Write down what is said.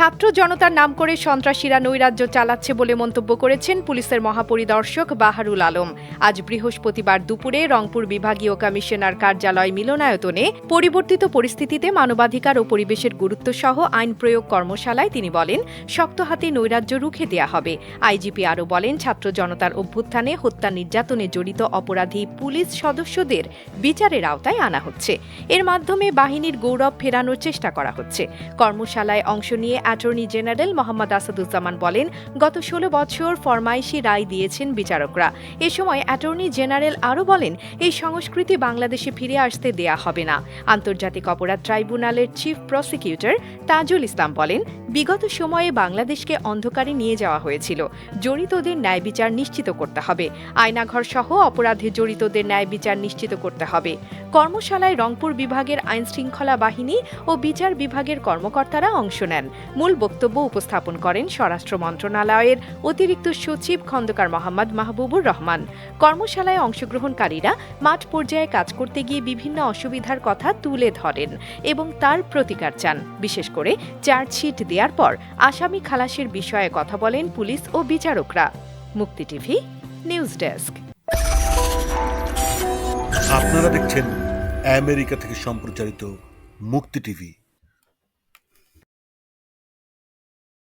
ছাত্র জনতার নাম করে সন্ত্রাসীরা নৈরাজ্য চালাচ্ছে বলে মন্তব্য করেছেন পুলিশের মহাপরিদর্শক বাহারুল আলম। আজ বৃহস্পতিবার দুপুরে রংপুর বিভাগীয় কমিশনার কার্যালয় মিলনায়তনে পরিবর্তিত পরিস্থিতিতে মানবাধিকার ও পরিবেশের গুরুত্ব সহ আইন প্রয়োগ কর্মশালায় তিনি বলেন, শক্ত হাতে নৈরাজ্য রুখে দেয়া হবে। আইজিপি আরও বলেন, ছাত্র জনতার অভ্যুত্থানে হত্যা নির্যাতনে জড়িত অপরাধী পুলিশ সদস্যদের বিচারের আওতায় আনা হচ্ছে। এর মাধ্যমে বাহিনীর গৌরব ফেরানোর চেষ্টা করা হচ্ছে। কর্মশালায় অংশ নিয়ে অ্যাটর্নি জেনারেল মোহাম্মদ আসাদুজ্জামান বলেন, গত ষোলো বছর ফরমাইশি রায় দিয়েছেন বিচারকরা। এ সময় অ্যাটর্নি জেনারেল আরও বলেন, এই সংস্কৃতি বাংলাদেশে ফিরে আসতে দেয়া হবে না। আন্তর্জাতিক অপরাধ ট্রাইব্যুনালের চিফ প্রসিকিউটর তাজুল ইসলাম বলেন বিগত সময়ে বাংলাদেশকে অন্ধকারে নিয়ে যাওয়া হয়েছিল। জড়িতদের ন্যায় বিচার নিশ্চিত করতে হবে। আয়নাঘর সহ অপরাধে জড়িতদের ন্যায় বিচার নিশ্চিত করতে হবে। কর্মশালায় রংপুর বিভাগের আইন শৃঙ্খলা বাহিনী ও বিচার বিভাগের কর্মকর্তারা অংশ নেন। মূল বক্তব্য উপস্থাপন করেন স্বরাষ্ট্র মন্ত্রণালয়ের অতিরিক্ত সচিব খন্দকার মোহাম্মদ মাহবুবুর রহমান। কর্মশালায় অংশগ্রহণকারীরা মাঠ পর্যায়ে কাজ করতে গিয়ে বিভিন্ন অসুবিধার কথা তুলে ধরেন এবং তার প্রতিকার চান। বিশেষ করে চার্জশিট দেওয়ার পর আসামি খালাসের বিষয়ে কথা বলেন পুলিশ ও বিচারকরা। মুক্তি টিভি, নিউজ ডেস্ক। আপনারা দেখছেন আমেরিকা থেকে সম্প্রচারিত মুক্তি টিভি।